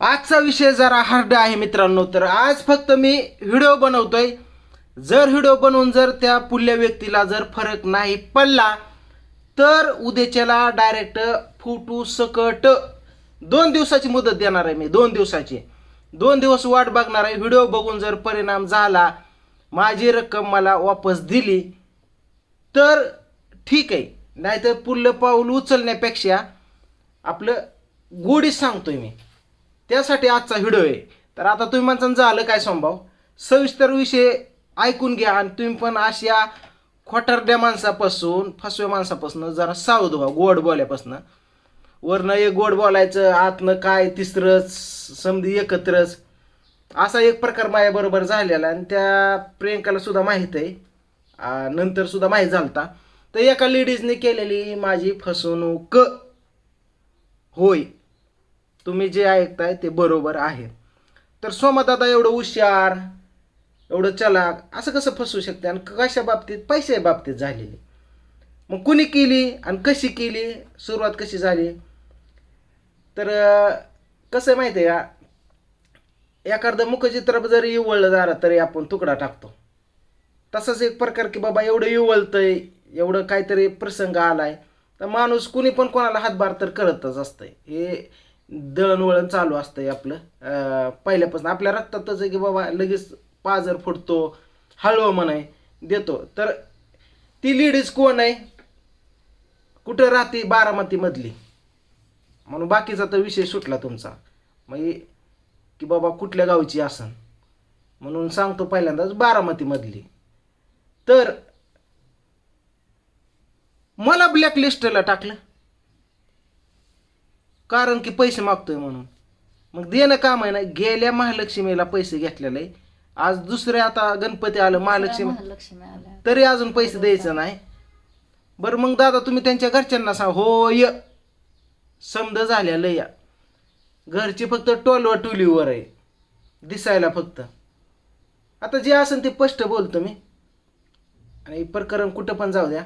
आजचा विषय जरा हार्ड आहे मित्रांनो. तर आज फक्त मी व्हिडिओ बनवतोय. जर व्हिडिओ बनवून जर त्या पुढल्या व्यक्तीला जर फरक नाही पडला तर उद्याच्याला डायरेक्ट फुटू सकट दोन दिवसाची मुदत देणार आहे मी. दोन दिवसाची. दोन दिवस वाट बघणार आहे. व्हिडिओ बघून जर परिणाम झाला माझी रक्कम मला वापस दिली तर ठीक आहे. नाहीतर पुढलं पाऊल उचलण्यापेक्षा आपलं गोडी सांगतोय मी. त्यासाठी आजचा व्हिडिओ आहे. तर आता तुम्ही माणसांचं झालं काय संभाव? सविस्तर विषय ऐकून घ्या आणि तुम्ही पण अशा खोटारड्या माणसापासून फसव्या माणसापासून जरा सावध व्हा गोड बोल्यापासून. वरनं एक गोड बोलायचं आतनं काय तिसरंच समधी एकत्रच. असा एक प्रकार माझ्याबरोबर झालेला आणि त्या प्रियंकाला सुद्धा माहीत आहे. नंतर सुद्धा माहीत झालता. तर एका लेडीजने केलेली माझी फसवणूक होय. तुम्ही जे ऐकताय ते बरोबर आहे. तर सोमदादा एवढं हुशार एवढं चलाक असं कसं फसवू शकते आणि कशा बाबतीत? पैशा बाबतीत झालेली. मग कुणी केली आणि कशी केली? सुरुवात कशी झाली? तर कसं आहे माहिती आहे का? एखादं मुखचित्र जरी इवळलं झालं तरी आपण तुकडा टाकतो. तसंच एक प्रकार की बाबा एवढं इवळतंय एवढं काहीतरी प्रसंग आलाय तर माणूस कुणी पण कोणाला हातभार तर करतच असतंय. हे दळणवळण चालू असतंय आपलं. पहिल्यापासून आपल्या रक्तातच आहे की बाबा लगेच पाजर फुटतो हळवं म्हणाय देतो. तर ती लेडीज कोण आहे? कुठं राहते बारामतीमधली? म्हणून बाकीचा तर विषय सुटला तुमचा. मग की बाबा कुठल्या गावची असन म्हणून सांगतो पहिल्यांदाच बारामतीमधली. तर मला ब्लॅकलिस्टला टाकलं. कारण की पैसे मागतोय म्हणून. मग देणं काम आहे ना गेल्या महालक्ष्मीला पैसे घेतलेले. आज दुसरे आता गणपती आलं महालक्ष्मी. तरी अजून पैसे द्यायचं नाही. बरं मग दादा तुम्ही त्यांच्या घरच्यांना सांग हो य. समज झालेलं या. घरची फक्त टोलवा टुलीवर आहे. दिसायला फक्त. आता जे असेल ते स्पष्ट बोलतो मी. आणि प्रकरण कुठं पण जाऊ द्या.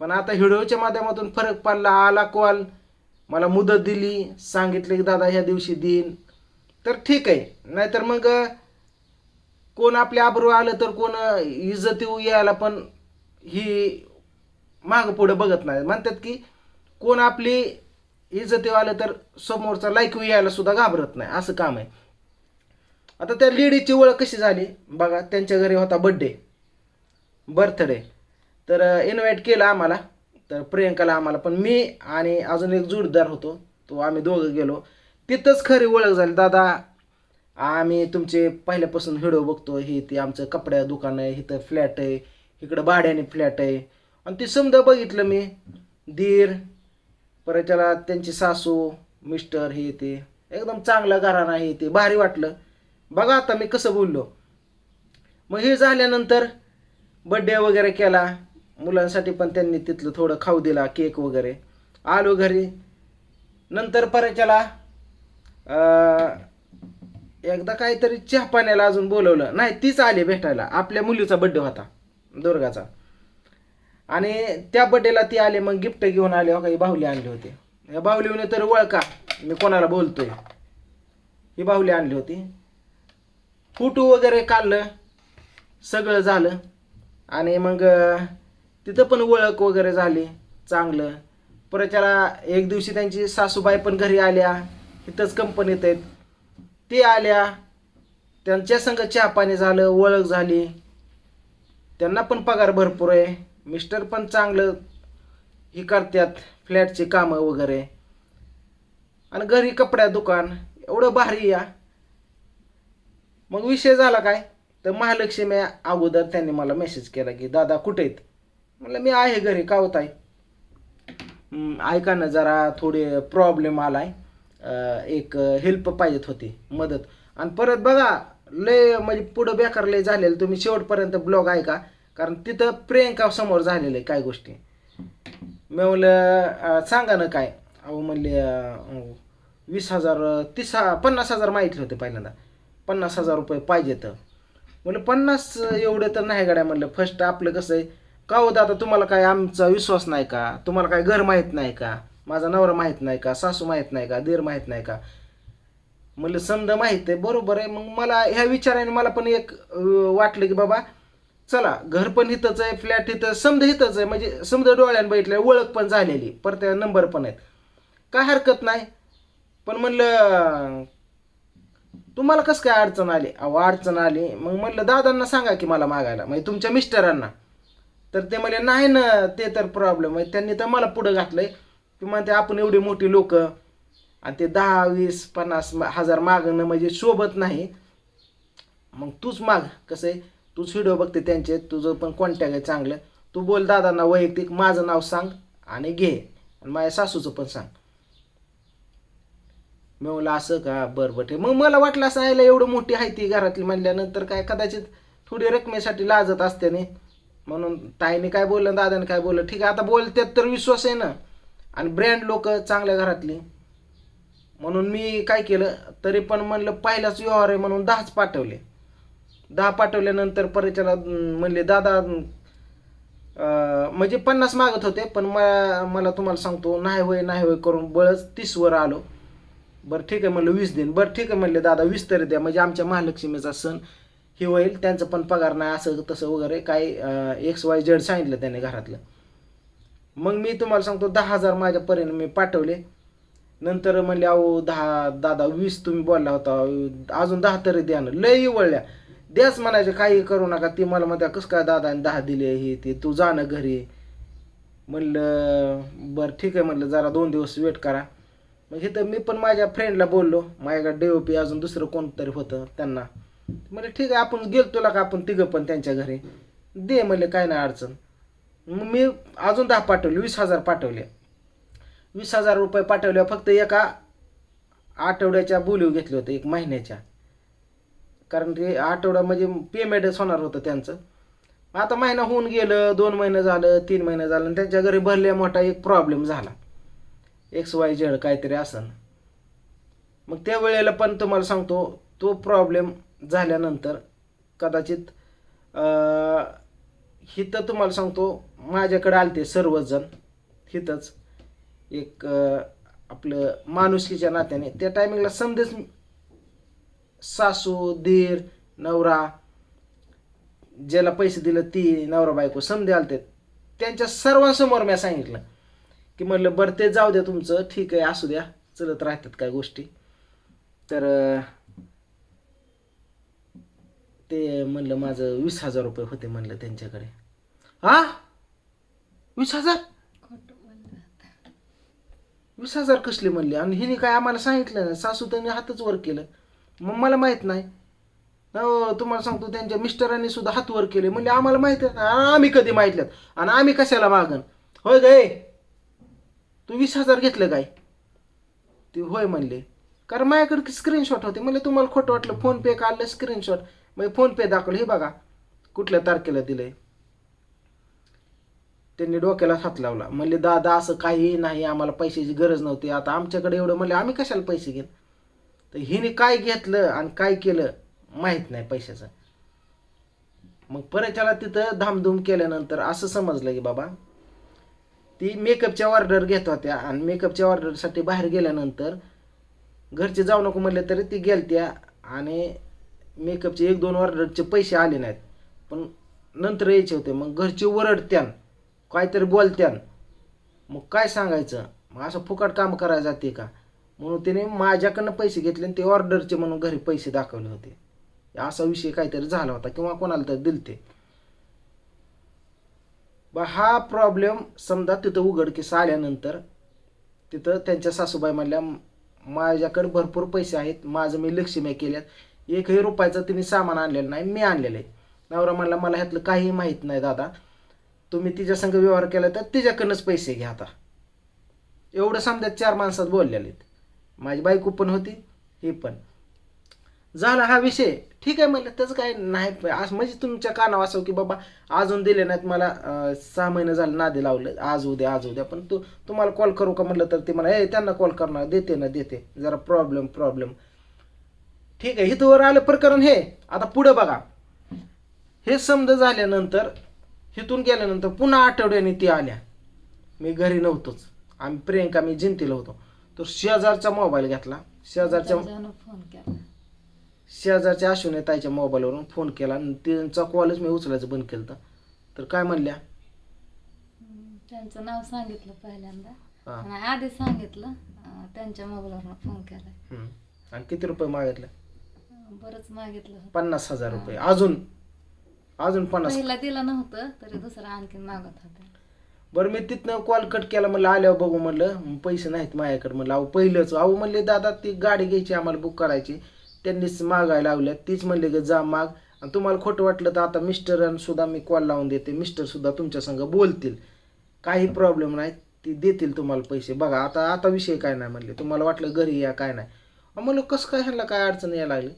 पण आता व्हिडिओच्या माध्यमातून फरक पडला आला कॉल. मला मुदत दिली सांगितले की दादा ह्या दिवशी देईन. तर ठीक आहे. नाहीतर मग कोण आपल्या आबरू आलं तर कोण इज्जत येऊ यायला पण ही मागं पुढं बघत नाही. म्हणतात की कोण आपली इज्जत येऊ आलं तर समोरचा लाईक यायला सुद्धा घाबरत नाही. असं काम आहे. आता त्या लेडीची ओळख कशी झाली? बघा त्यांच्या घरी होता बड्डे बर्थडे तर इन्व्हाइट केलं आम्हाला. तर प्रियंकाला आम्हाला पण मी आणि अजून एक जोडदार होतो तो आम्ही दोघं गेलो. तिथंच खरी ओळख झाली. दादा आम्ही तुमचे पहिल्यापासून व्हिडिओ बघतो हे ते आमचं कपड्या दुकान आहे इथं फ्लॅट आहे इकडं भाड्याने फ्लॅट आहे. आणि ते समजा बघितलं मी धीर परत त्याला त्यांची सासू मिस्टर हे ते एकदम चांगलं घराणं आहे ते भारी वाटलं. बघा आता मी कसं बोललो. मग हे झाल्यानंतर बड्डे वगैरे केला. मुलांसाठी पण त्यांनी तिथलं थोडं खाऊ दिला केक वगैरे. आलो घरी. नंतर परच्याला एकदा काहीतरी चहा पाण्याला अजून बोलवलं. नाही तीच आली भेटायला. आपल्या मुलीचा बड्डे होता दुर्गाचा. आणि त्या बड्डेला ती आले मग गिफ्ट घेऊन आले. हो काही बाहुली आणली होती. या बाहुलीने तर वळका मी कोणाला बोलतोय. ही बाहुली आणली होती. फुटू वगैरे काढलं सगळं झालं. आणि मग तिथं पण ओळख वगैरे झाली चांगलं. परत त्याला एक दिवशी त्यांची सासूबाई पण घरी आल्या इथंच कंपनीत आहेत. ते आल्या त्यांच्या संग चहा पाणी झालं ओळख झाली. त्यांना पण पगार भरपूर आहे. मिस्टर पण चांगलं हे करतात फ्लॅटची कामं वगैरे. आणि घरी कपड्या दुकान एवढं भारी या. मग विषय झाला काय? तर महालक्ष्मी अगोदर त्यांनी मला मेसेज केला की दादा कुठे आहेत? म्हणलं मी आहे घरी का होत आहे ऐका ना जरा थोडे प्रॉब्लेम आलाय. एक हेल्प पाहिजेत होती मदत. आणि परत बघा लय म्हणजे पुढं बेकार लय झालेलं तुम्ही शेवटपर्यंत ब्लॉग ऐका कारण तिथं प्रियंका समोर झालेलं आहे काय गोष्टी. मी म्हणलं सांगा ना काय? अहो म्हणले वीस हजार तीस पन्नास हजार माहिती होते पहिल्यांदा. पन्नास हजार रुपये पाहिजेत. म्हणलं पन्नास एवढं तर नाही गाड्या म्हणलं फर्स्ट आपलं कसं आहे? का होतं आता तुम्हाला काय आमचा विश्वास नाही का? तुम्हाला काय घर माहीत नाही का? माझा नवरा माहीत नाही का? सासू माहीत नाही का? दीर माहीत नाही का? म्हणलं समजा माहीत आहे बरोबर आहे. मग मला ह्या विचाराने मला पण एक वाटलं की बाबा चला घर पण इथंच आहे फ्लॅट इथं समजा इथंच आहे. म्हणजे समजा डोळ्यानं बघितलं ओळख पण झालेली. परत नंबर पण आहेत. काय हरकत नाही. पण म्हणलं तुम्हाला कसं काय अडचण आली? अहो अडचण आली. मग म्हणलं दादांना सांगा की मला मागायला. म्हणजे तुमच्या मिस्टरांना. तर ते म्हणले नाही ना ते तर प्रॉब्लेम आहे. त्यांनी तर मला पुढं घातलंय. की म्हणते आपण एवढी मोठी लोक आणि ते दहा वीस पन्नास हजार मागणं म्हणजे शोभत नाही. मग तूच माग कसं आहे? तूच व्हिडिओ बघते त्यांचे तुझं पण कॉन्टॅक्ट आहे चांगलं. तू बोल दादांना वैयक्तिक माझं नाव सांग आणि घे. आणि माझ्या सासूचं पण सांग. मी म्हणलं असं का? बरं बरं ठीक. मग मला वाटलं असं यायला एवढं मोठी आहे ती घरातली म्हणल्यानंतर काय कदाचित थोडी रकमेसाठी लाजत असते नाही म्हणून ताईने काय बोललं दादाने काय बोललं? ठीक आहे आता बोलतात तर विश्वास आहे ना. आणि ब्रँड लोक चांगल्या घरातली. म्हणून मी काय केलं तरी पण म्हणलं पहिलाच व्यवहार आहे म्हणून दहाच पाठवले. दहा पाठवल्यानंतर परिचयाला म्हणले दादा म्हणजे पन्नास मागत होते पण मला मला तुम्हाला सांगतो नाही होय नाही होय करून बळच तीसवर आलो. बरं ठीक आहे म्हणलं वीस दिन बरं ठीक आहे म्हणले दादा वीस तरी द्या म्हणजे आमच्या महालक्ष्मीचा सण हे होईल त्यांचं पण पगार नाही असं तसं वगैरे काही एक्स वाय जेड सांगितलं त्याने घरातलं. मग मी तुम्हाला सांगतो दहा हजार माझ्यापर्यंत मी पाठवले. नंतर म्हणले अहो दहा दादा वीस तुम्ही बोलला होता अजून दहा तरी द्या ना. लय वळल्या. द्याच म्हणायचे काही करू नका. ती मला म्हणत्या कसं काय दादा दहा दिले हे ते तू जाणं घरी. म्हणलं बरं ठीक आहे म्हणलं जरा दोन दिवस वेट करा. मग इथं मी पण माझ्या फ्रेंडला बोललो. माझ्याकडे डेओपी अजून दुसरं कोणतरी होतं त्यांना. म्हणजे ठीक आहे आपण गेलो तुला का आपण तिघं पण त्यांच्या घरी? दे म्हणले काय नाही अडचण. मग मी अजून दहा पाठवले वीस हजार पाठवले. वीस हजार रुपये पाठवले फक्त एका आठवड्याच्या बोलीव घेतले होते एक महिन्याच्या. कारण ते आठवडा म्हणजे पेमेंटच होणार होतं त्यांचं. आता महिना होऊन गेलं दोन महिने झालं तीन महिने झालं आणि त्यांच्या घरी भरल्या मोठा एक प्रॉब्लेम झाला. एक्स वाय झेड काहीतरी असन. मग त्या वेळेला पण तुम्हाला सांगतो तो प्रॉब्लेम झाल्यानंतर कदाचित हिथं तुम्हाला सांगतो माझ्याकडे आलते सर्वजण. हिथंच एक आपलं माणुसकीच्या नात्याने. त्या टायमिंगला समजेच सासू दीर नवरा ज्याला पैसे दिलं ती नवरा बायको समजे आलते. त्यांच्या सर्वांसमोर मी सांगितलं की म्हणलं बरं ते जाऊ द्या तुमचं. ठीक आहे असू द्या. चलत राहतात काय गोष्टी. तर ते म्हणलं माझं वीस हजार रुपये होते म्हणलं त्यांच्याकडे. हा वीस हजार? वीस हजार कसले म्हणले? आणि हिने काय आम्हाला सांगितलं नाही. सासू त्यांनी हातच वर केलं. मग मला माहीत नाही. हो तुम्हाला सांगतो त्यांच्या मिस्टरांनी सुद्धा हात वर केले. म्हणजे आम्हाला माहीत आहे ना आम्ही कधी माहितल्यात आणि आम्ही कशाला मागन? होय गे तू वीस हजार घेतलं काय? ते होय म्हणले. कारण माझ्याकडे स्क्रीनशॉट होते. म्हणजे तुम्हाला खोटं वाटलं फोन पे काढलं स्क्रीनशॉट मग फोनपे दाखवलं हे बघा कुठल्या तारखेला दिलंय. त्यांनी डोक्याला हात लावला. म्हणले दादा असं काही नाही आम्हाला पैशाची गरज नव्हती. आता आमच्याकडे एवढं. म्हणले आम्ही कशाला पैसे घेत तर हिने काय घेतलं आणि काय केलं माहीत नाही पैशाचं. मग परच्याला तिथं धामधूम केल्यानंतर असं समजलं की बाबा ती मेकअपच्या ऑर्डर घेत होत्या आणि मेकअपच्या ऑर्डरसाठी बाहेर गेल्यानंतर घरचे जाऊ नको म्हणले तरी ती गेलत्या आणि मेकअपचे एक दोन ऑर्डरचे पैसे आले नाहीत. पण नंतर यायचे होते. मग घरचे ओरडत्यान काहीतरी बोलत्यान. मग काय सांगायचं? मग असं फुकट काम करायला जाते का? म्हणून त्याने माझ्याकडनं पैसे घेतले आणि ते ऑर्डरचे म्हणून घरी पैसे दाखवले होते. असा विषय काहीतरी झाला होता किंवा कोणाला तरी दिलते. बा हा प्रॉब्लेम समजा तिथं उघडकीस आल्यानंतर तिथं त्यांच्या सासूबाई म्हणल्या माझ्याकडे भरपूर पैसे आहेत. माझं मी लक्ष्मी केल्यात. एकही रुपयाचं तिने सामान आणलेलं नाही मी आणलेलं आहे. नवरा म्हणला मला ह्यातलं काही माहीत नाही दादा. तुम्ही तिच्या संग व्यवहार केला तर तिच्याकडनंच पैसे घ्या आता. एवढं समजा चार माणसात बोललेले आहेत. माझी बायको पण होती ही पण. झाला हा विषय. ठीक आहे म्हणलं त्याचं काय नाही. असं आज म्हणजे तुमच्या कानावर असं की बाबा अजून दिले नाहीत मला सहा महिने झालं नादी लावलं. आज उद्या आज उद्या पण तू तुम्हाला कॉल करू का म्हटलं तर ते मला ए त्यांना कॉल करणार देते ना देते. जरा प्रॉब्लेम प्रॉब्लेम ठीक आहे इथं वर आलं प्रकरण हे. आता पुढं बघा. हे समज झाल्यानंतर इथून गेल्यानंतर पुन्हा आठवड्याने ती आल्या. मी घरी नव्हतोच. आम्ही प्रियंका मी जिंतीला होतो. तर शेजारचा मोबाईल घेतला. शेजारच्या फोन केला. शेजारच्या अश्विनी ताईच्या मोबाईलवरून फोन केला आणि त्यांचा कॉलच मी उचलायचं बंद केलं तर काय म्हणल्या? त्यांचं नाव सांगितलं पहिल्यांदा. आणि आधी सांगितलं त्यांच्या मोबाईलवरून फोन हम्म. आणि किती रुपये मागितले? बरंच मागितलं होतं. पन्नास हजार रुपये. अजून? अजून पन्नास? पहिला दिलं नव्हतं तरी दुसरा आणखीन मागत होते. बरं मी तिथनं कॉल कट केला म्हणलं आल्यावर बघू म्हणलं. पैसे नाहीत माझ्याकडे म्हणलं. अहो पहिलंच. अहो म्हणले दादा ती गाडी घ्यायची आम्हाला बुक करायची. त्यांनीच मागायला लावल्या. तीच म्हणले की जा माग. आणि तुम्हाला खोटं वाटलं तर आता मिस्टर सुद्धा मी कॉल लावून देते. मिस्टर सुद्धा तुमच्या संग बोलतील. काही प्रॉब्लेम नाही. ती देतील तुम्हाला पैसे. बघा आता आता विषय काय नाही म्हणले. तुम्हाला वाटलं घरी या काय नाही. अहो म्हणलं कसं काय ह्यांना काय अडचण यायला लागली?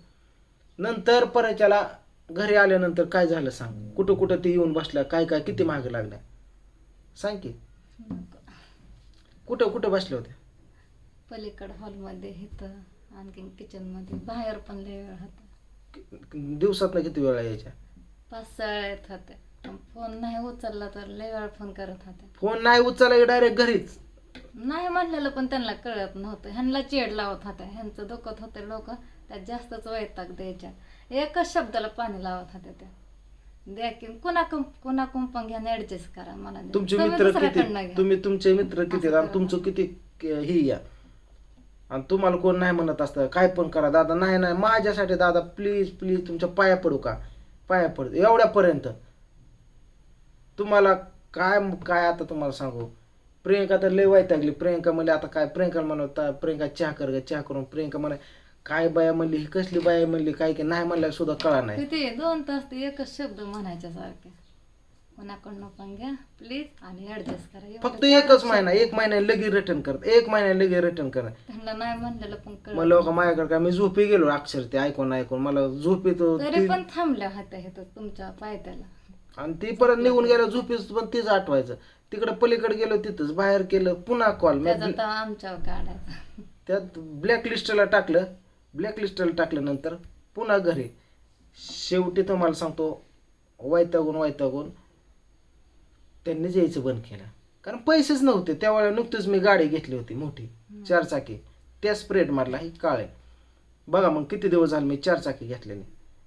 नंतर परत त्याला घरी आल्यानंतर काय झालं सांग? कुठं कुठं ते येऊन बसल्या? काय काय? किती मागे लागल्या? सांग की. कुठं कुठं बसले होते पलीकड हॉलमध्ये इथं आणखीन किचनमध्ये. बाहेर पण लय वेळ होता. दिवसात किती वेळा यायच्या? पाच सहा येत होते फोन नाही उचलला तर लय वेळ फोन करत होते फोन नाही उचलाय डायरेक्ट घरीच? नाही म्हणलेलं पण त्यांना कळत नव्हतं. ह्यांना चेड लावत होत्या. ह्यांचं दुखत होते लोक त्यात जास्तच वैताग द्यायच्या. एकच शब्दाला पाणी लावत होत्या त्या. द्या की कुणा कुणा कुंपण घ्या ऍडजस्ट करा मला. द्या. तुमचे तुम्ही मित्र दुसऱ्याकडनं किती? घ्या. तुम्ही तुमचे मित्र किती? आणि. तुमचं किती? क- हे या. आणि तुम्हाला कोण नाही म्हणत असतं काय पण करा दादा. नाही नाही माझ्यासाठी दादा प्लीज प्लीज तुमच्या पाया पडू का? पाया पडू एवढ्यापर्यंत. तुम्हाला काय काय आता तुम्हाला सांगू? प्रियंका तर लय वैतागली. प्रियंका म्हणली आता काय प्रियंका म्हणत प्रियंका चहा कर ग चहा करून प्रियंका म्हणे काय बाया म्हणली ही कसली बाया म्हणली काय की नाही म्हणल्या सुद्धा कळा नाही. किती? दोन तास ते एकच शब्द म्हणायच्या सारखे. कुणाकडनं पण घ्या प्लीज आणि ऍडजस्ट करा. एवढं फक्त एकच महिना एक महिना लगेच रिटर्न करत एक महिना लगेच रिटर्न करत. त्यांना नाही म्हणलेलं पण लोक माझ्याकडे काय मी झोपी गेलो अक्षर ते ऐकून ऐकून. मला झोप येतो तरी ती- पण थांबल्या होत्या इथं तुमच्या पायथ्याला. आणि ती परत निघून गेल्या झोपीच पण तीच आठवायचं. तिकडे पलीकडे गेलो तिथंच बाहेर केलं पुन्हा कॉल त्याचा तर आमच्यावर काढायचा. त्यात ब्लॅक लिस्टला टाकलं. ब्लॅक लिस्टला टाकलं नंतर पुन्हा घरी. शेवटी तुम्हाला सांगतो वैतागून वैतागून त्यांनीच यायचं बंद केलं. कारण पैसेच नव्हते. त्यावेळेला नुकतीच मी गाडी घेतली होती मोठी. चार चाकी. त्या स्प्रेड मारला ही काळे. बघा मग किती दिवस झाले मी चार चाकी घेतलेली.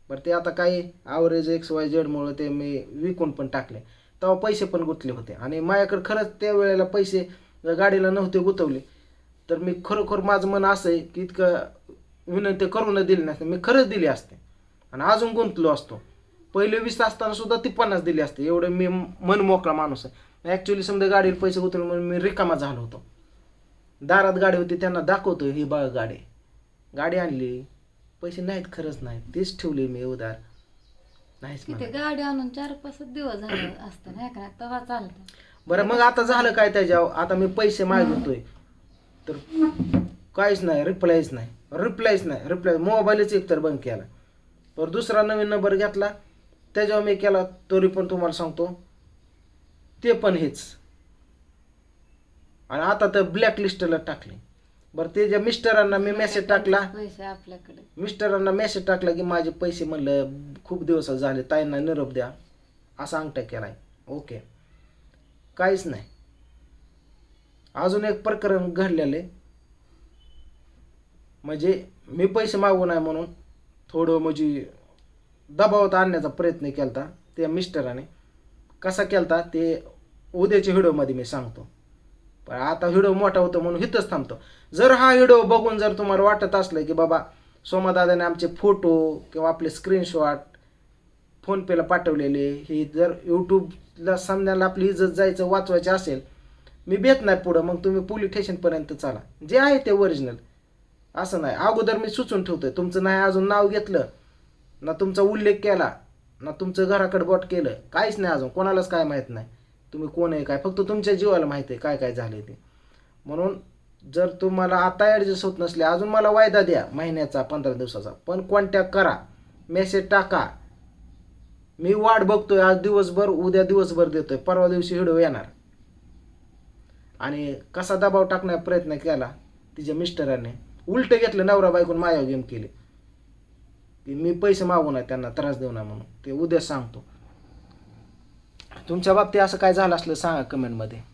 बरं ते आता काही ॲव्हरेज एक्स वाय झेडमुळं ते मी विकून पण टाकले. तेव्हा पैसे पण गुंतले होते. आणि माझ्याकडे खरंच त्या वेळेला पैसे गाडीला नव्हते गुंतवले. तर मी खरोखर माझं मन असं आहे की इतकं विनंती करून दिली नसते मी खरंच दिली असते. आणि अजून गुंतलो असतो. पहिले वीस असताना सुद्धा ती पन्नास दिली असते. एवढं मी मन मोकळा माणूस आहे. ॲक्च्युली समजा गाडीला पैसे गुंतवले म्हणून मी रिकामा झालो होतो. दारात गाडी होती त्यांना दाखवतो ही बघ गाडी. गाडी आणली. पैसे नाहीत खरंच नाही तीच ठेवली मी उधार. नाहीच. गाडी आणून चार पाच दिवस झाले असतं नाही का? तेव्हा चालतं. बरं मग आता झालं काय त्याच्यावर? आता मी पैसे मागितोय तर काहीच नाही रिप्लायच नाही. रिप्लायच नाही. रिप्लाय मोबाईलच एकतर बंद केला. पर दुसरा नवीन नंबर घेतला. त्याच्यावर मी केला तरी पण तुम्हाला सांगतो ते पण हेच. आणि आता तर ब्लॅक लिस्टला टाकले. बरं ते ज्या मिस्टरांना मी मेसेज टाकला आपल्याकडे मिस्टरांना मेसेज टाकला की माझे पैसे म्हणलं खूप दिवस झाले ताईंना निरोप द्या. असा अंगठा केलाय. ओके काहीच नाही. अजून एक प्रकरण घडलेलं आहे. म्हणजे मी पैसे मागू नाही म्हणून थोडं म्हणजे दबावात आणण्याचा प्रयत्न केला त्या मिस्टराने. कसा केलता ते उद्याच्या व्हिडिओमध्ये मी सांगतो. पण आता व्हिडिओ मोठा होतो म्हणून इथंच थांबतो. जर हा व्हिडिओ बघून जर तुम्हाला वाटत असलं की बाबा सोमादादाने आमचे फोटो किंवा आपले स्क्रीनशॉट फोनपेला पाठवलेले हे जर यूट्यूबला समजायला आपली इज्जत जायचं वाचवायचे असेल मी भेट नाही पुढं मग तुम्ही पोलीस स्टेशनपर्यंत चाला. जे आहे ते ओरिजिनल असं नाही. अगोदर मी सुचून ठेवतोय. तुमचं नाही अजून नाव घेतलं ना तुमचा उल्लेख केला ना तुमचं घराकडे बॉट केलं काहीच नाही अजून. कोणालाच काय माहीत नाही. तुम्ही कोण आहे काय? फक्त तुमच्या जीवाला माहीत आहे काय काय झालं ते. म्हणून जर तुम्हाला आता ॲडजस्ट होत नसले अजून मला वायदा द्या महिन्याचा पंधरा दिवसाचा. पण कॉन्टॅक्ट करा. मेसेज टाका. मी वाट बघतोय आज दिवसभर उद्या दिवसभर देतोय. परवा दिवशी व्हिडिओ येणार. आणि कसा दबाव टाकण्याचा प्रयत्न केला तिच्या मिस्टराने. उलट घेतलं नवरा बायकून माया गेम केले. की मी पैसे मागू नये त्यांना त्रास देऊ नये म्हणून. ते उद्या सांगतो. तुमच्या बाबतीत असं काय झालं असलं सांगा कमेंटमध्ये